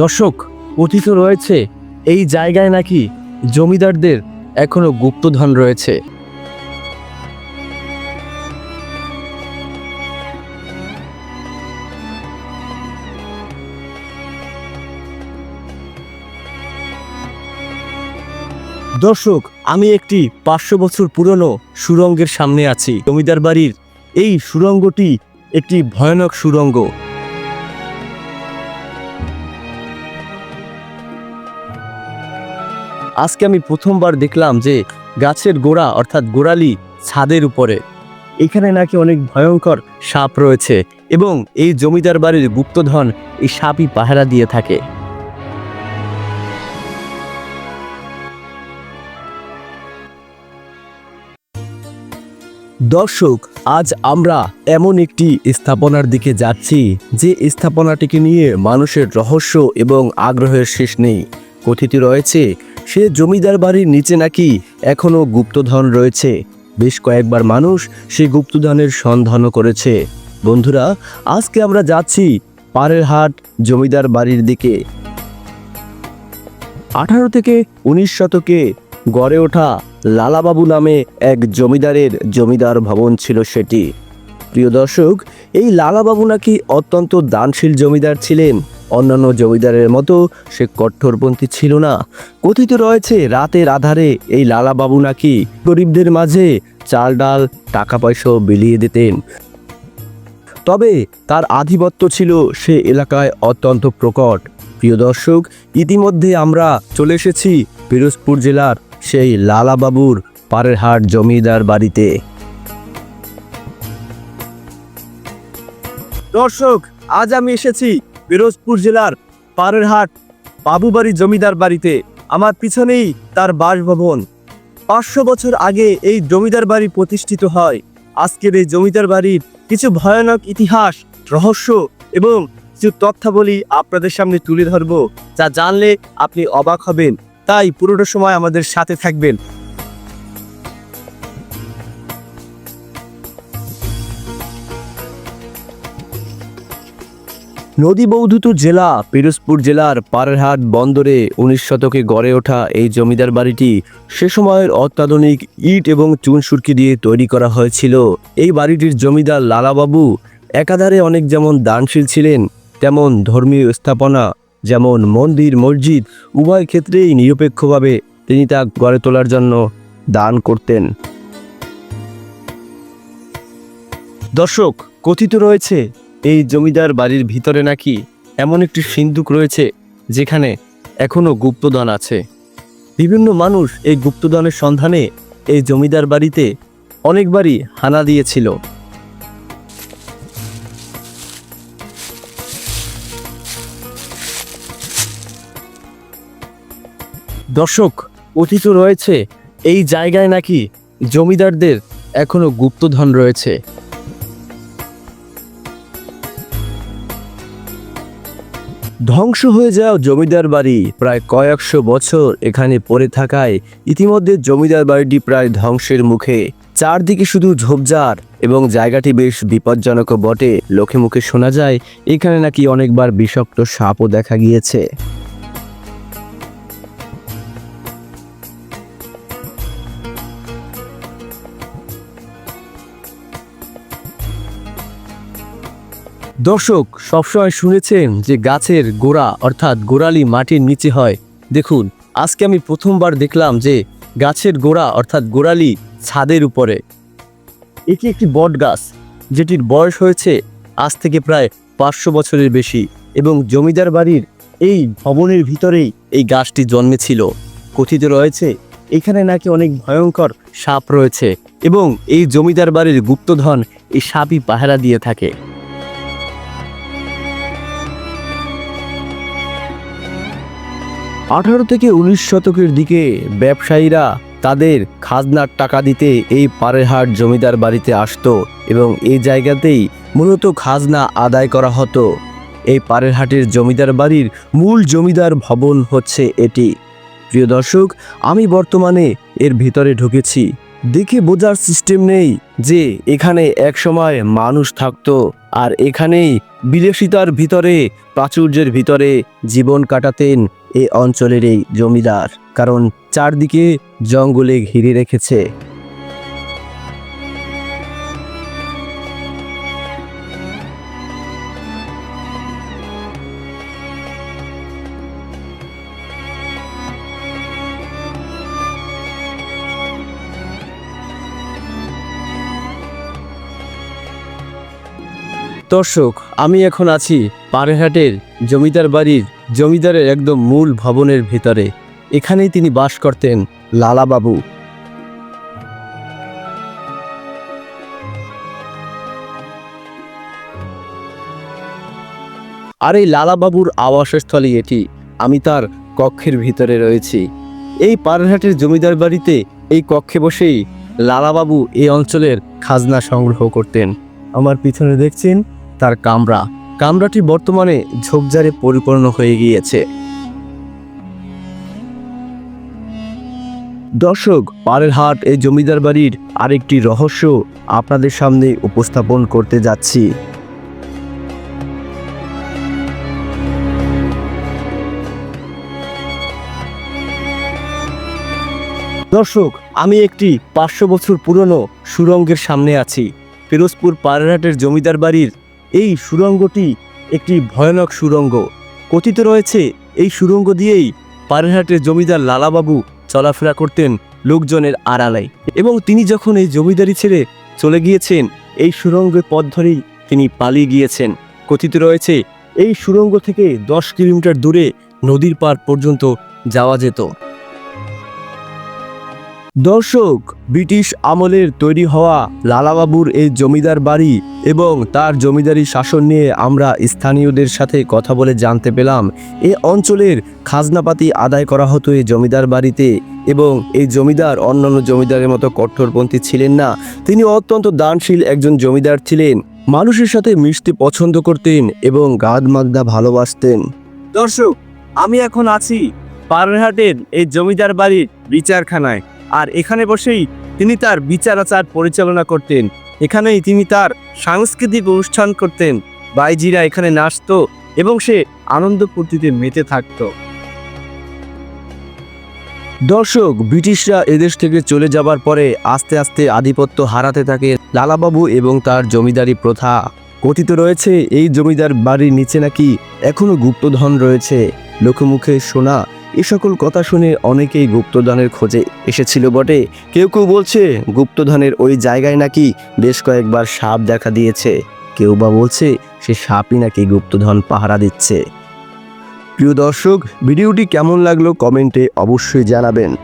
দর্শক কথিত রয়েছে এই জায়গায় নাকি জমিদারদের এখনও গুপ্তধন রয়েছে। দর্শক, আমি একটি পাঁচশো বছর পুরনো সুরঙ্গের সামনে আছি। জমিদার বাড়ির এই সুরঙ্গটি একটি ভয়ানক সুরঙ্গ। আজকে আমি প্রথমবার দেখলাম যে গাছের গোড়া, অর্থাৎ গোড়ালি ছাদের উপরে। এখানে নাকি অনেক ভয়ঙ্কর সাপ রয়েছে এবং এই জমিদার বাড়ির গুপ্তধন এই সাপই পাহারা দিয়ে থাকে। দর্শক, আজ আমরা এমন একটি স্থাপনার দিকে যাচ্ছি যে স্থাপনাটিকে নিয়ে মানুষের রহস্য এবং আগ্রহের শেষ নেই। কথিত রয়েছে সে জমিদার বাড়ির নিচে নাকি এখনও গুপ্তধন রয়েছে। বেশ কয়েকবার মানুষ সেই গুপ্তধনের সন্ধানও করেছে। বন্ধুরা, আজকে আমরা যাচ্ছি পাড়ের হাট জমিদার বাড়ির দিকে। আঠারো থেকে উনিশ শতকে গড়ে ওঠা লালাবাবু নামে এক জমিদারের জমিদার ভবন ছিল সেটি। প্রিয় দর্শক, এই লালাবাবু নাকি অত্যন্ত দানশীল জমিদার ছিলেন। অন্যান্য জমিদারের মতো সে কঠোরপন্থী ছিল না। কথিত রয়েছে, রাতের আধারে এই লালাবাবু নাকি গরিবদের মাঝে চাল, ডাল টাকা পয়সাও বিলিয়ে দিতেন। তবে তার আধিপত্য ছিল সে এলাকায় অত্যন্ত প্রকট। প্রিয় দর্শক, ইতিমধ্যে আমরা চলে এসেছি পিরোজপুর জেলার সেই লালাবাবুর পাড়েরহাট জমিদার বাড়িতে। দর্শক, আজ আমি এসেছি পিরোজপুর জেলার পাড়েরহাট বাবুবাড়ি জমিদার বাড়িতে। আমার পিছনেই তার বাসভবন। পাঁচশো বছর আগে এই জমিদার বাড়ি প্রতিষ্ঠিত হয়। আজকের এই জমিদার বাড়ির কিছু ভয়ানক ইতিহাস, রহস্য এবং কিছু তথ্যাবলী আপনাদের সামনে তুলে ধরবো, যা জানলে আপনি অবাক হবেন। তাই পুরোটা সময় আমাদের সাথে থাকবেন। নদীবৌধুত জেলা, পিরোজপুর জেলার পাড়েরহাট বন্দরে উনিশ শতকে গড়ে ওঠা এই জমিদার বাড়িটি সে সময়ের অত্যাধুনিক ইট এবং চুনসুরকি দিয়ে তৈরি করা হয়েছিল। এই বাড়িটির জমিদার লালাবাবু একাধারে অনেক যেমন দানশীল ছিলেন, তেমন ধর্মীয় স্থাপনা যেমন মন্দির, মসজিদ উভয় ক্ষেত্রেই নিরপেক্ষভাবে তিনি তা গড়ে তোলার জন্য দান করতেন। দর্শক, কথিত রয়েছে এই জমিদার বাড়ির ভিতরে নাকি এমন একটি সিন্দুক রয়েছে যেখানে এখনও গুপ্তধন আছে। বিভিন্ন মানুষ এই গুপ্তধনের সন্ধানে এই জমিদার বাড়িতে অনেকবারই হানা দিয়েছিল। দর্শক কথিত রয়েছে এই জায়গায় নাকি জমিদারদের এখনও গুপ্তধন রয়েছে। ধ্বংস হয়ে যাওয়া জমিদার বাড়ি প্রায় কয়েকশো বছর এখানে পড়ে থাকায় ইতিমধ্যে জমিদার বাড়িটি প্রায় ধ্বংসের মুখে। চারদিকে শুধু ঝোপঝাড় এবং জায়গাটি বেশ বিপজ্জনকও বটে। লোকে মুখে শোনা যায়, এখানে নাকি অনেকবার বিষাক্ত সাপও দেখা গিয়েছে। দর্শক, সবসময় শুনেছেন যে গাছের গোড়া, অর্থাৎ গোড়ালি মাটির নিচে হয়। দেখুন, আজকে আমি প্রথমবার দেখলাম যে গাছের গোড়া, অর্থাৎ গোড়ালি ছাদের উপরে। এটি একটি বট গাছ, যেটির বয়স হয়েছে আজ থেকে প্রায় পাঁচশো বছরের বেশি এবং জমিদার বাড়ির এই ভবনের ভিতরেই এই গাছটি জন্মেছিল। কথিত রয়েছে, এখানে নাকি অনেক ভয়ঙ্কর সাপ রয়েছে এবং এই জমিদার বাড়ির গুপ্তধন এই সাপই পাহারা দিয়ে থাকে। আঠারো থেকে উনিশ শতকের দিকে ব্যবসায়ীরা তাদের খাজনার টাকা দিতে এই পাড়েরহাট জমিদার বাড়িতে আসতো এবং এই জায়গাতেই মূলত খাজনা আদায় করা হতো। এই পাড়েরহাটের জমিদার বাড়ির মূল জমিদার ভবন হচ্ছে এটি। প্রিয় দর্শক, আমি বর্তমানে এর ভিতরে ঢুকেছি। দেখে বোঝার সিস্টেম নেই যে এখানে একসময় মানুষ থাকত আর এখানেই বিদেশিতার ভিতরে, প্রাচুর্যের ভিতরে জীবন কাটাতেন এ অঞ্চলের এই জমিদার। কারণ চারদিকে জঙ্গলে ঘিরে রেখেছে। দর্শক, আমি এখন আছি পাড়েহাটের জমিদার বাড়ির জমিদারের একদম মূল ভবনের ভিতরে। এখানেই তিনি বাস করতেন লালাবাবু। আর এই লালাবাবুর আবাসস্থলী এটি, আমি তার কক্ষের ভিতরে রয়েছি। এই পাড়েহাটের জমিদার বাড়িতে এই কক্ষে বসেই লালাবাবু এই অঞ্চলের খাজনা সংগ্রহ করতেন। আমার পিছনে দেখছেন তার কামরা। কামরাটি বর্তমানে ঝোপঝাড়ে পরিপূর্ণ হয়ে গিয়েছে। দর্শক পাড়ের হাট এই জমিদার বাড়ির আরেকটি রহস্য আপনাদের সামনে উপস্থাপন করতে যাচ্ছি। দর্শক, আমি একটি পাঁচশো বছর পুরনো সুরঙ্গের সামনে আছি। ফিরোজপুর পাড়ারহাটের জমিদার বাড়ির এই সুরঙ্গটি একটি ভয়ানক সুরঙ্গ কথিত রয়েছে, এই সুরঙ্গ দিয়েই পাড়ারহাটের জমিদার লালাবাবু চলাফেরা করতেন লোকজনের আড়ালে এবং তিনি যখন এই জমিদারি ছেড়ে চলে গিয়েছেন, এই সুরঙ্গের পথ ধরেই তিনি পালিয়ে গিয়েছেন। কথিত রয়েছে, এই সুরঙ্গ থেকে দশ কিলোমিটার দূরে নদীর পার পর্যন্ত যাওয়া যেত। দর্শক, ব্রিটিশ আমলের তৈরি হওয়া লালাবাবুর এই জমিদার বাড়ি এবং তার জমিদারি শাসন নিয়ে আমরা স্থানীয়দের সাথে কথা বলে জানতে পেলাম। এ অঞ্চলের খাজনাপাতি আদায় করা হতো এই জমিদার বাড়িতে এবং এই জমিদার অন্যান্য জমিদারের মতো কঠোরপন্থী ছিলেন না। তিনি অত্যন্ত দানশীল একজন জমিদার ছিলেন। মানুষের সাথে মিশতে পছন্দ করতেন এবং গাদ মাগদা ভালোবাসতেন। দর্শক, আমি এখন আছি পারহাটের এই জমিদার বাড়ির বিচারখানায়। আর এখানে বসেই তিনি তার বিচার আচার পরিচালনা করতেন। এখানেই তিনি তার সাংস্কৃতিক অনুষ্ঠান করতেন। বাইজিরা এখানে নাচতো এবং সে আনন্দ ফুর্তিতে মেতে থাকতো। দর্শক, ব্রিটিশরা এদেশ থেকে চলে যাবার পরে আস্তে আস্তে আধিপত্য হারাতে থাকে লালাবাবু এবং তার জমিদারি প্রথা। কথিত রয়েছে, এই জমিদার বাড়ির নিচে নাকি এখনও গুপ্তধন রয়েছে। লোকমুখে শোনা এ সকল কথা শুনে অনেকেই গুপ্তধনের খোঁজে এসেছিল বটে। কেউ কেউ বলছে, গুপ্তধনের ওই জায়গায় নাকি বেশ কয়েকবার সাপ দেখা দিয়েছে। কেউ বা বলছে, সে সাপই নাকি গুপ্তধন পাহারা দিচ্ছে। প্রিয় দর্শক, ভিডিওটি কেমন লাগল কমেন্টে অবশ্যই জানাবেন।